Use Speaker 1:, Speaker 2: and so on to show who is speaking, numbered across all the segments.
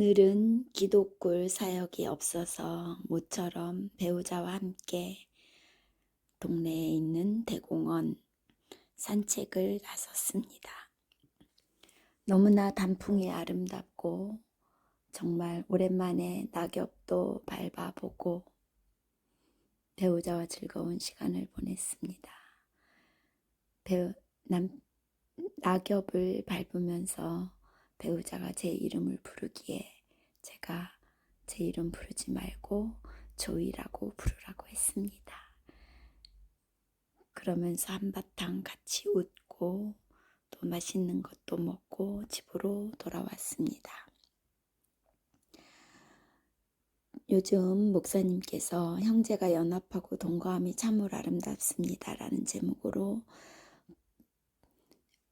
Speaker 1: 오늘은 기독굴 사역이 없어서 모처럼 배우자와 함께 동네에 있는 대공원 산책을 나섰습니다. 너무나 단풍이 아름답고 정말 오랜만에 낙엽도 밟아보고 배우자와 즐거운 시간을 보냈습니다. 배우, 남, 낙엽을 밟으면서 배우자가 제 이름을 부르기에 제가 제 이름 부르지 말고 조이라고 부르라고 했습니다. 그러면서 한바탕 같이 웃고 또 맛있는 것도 먹고 집으로 돌아왔습니다. 요즘 목사님께서 형제가 연합하고 동거함이 참으로 아름답습니다. 라는 제목으로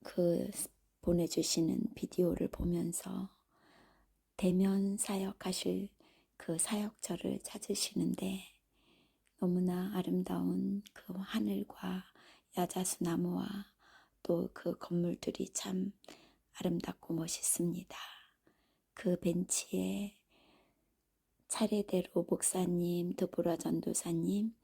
Speaker 1: 그 보내주시는 비디오를 보면서 대면 사역하실 그 사역처를 찾으시는데 너무나 아름다운 그 하늘과 야자수 나무와 또 그 건물들이 참 아름답고 멋있습니다. 그 벤치에 차례대로 목사님, 드보라 전도사님,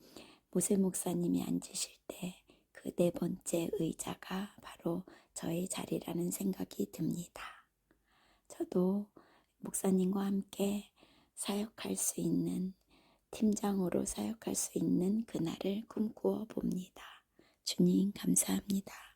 Speaker 1: 모세 목사님이 앉으실 때 그 네 번째 의자가 바로 저의 자리라는 생각이 듭니다. 저도 목사님과 함께 사역할 수 있는 팀장으로 사역할 수 있는 그날을 꿈꾸어 봅니다. 주님 감사합니다.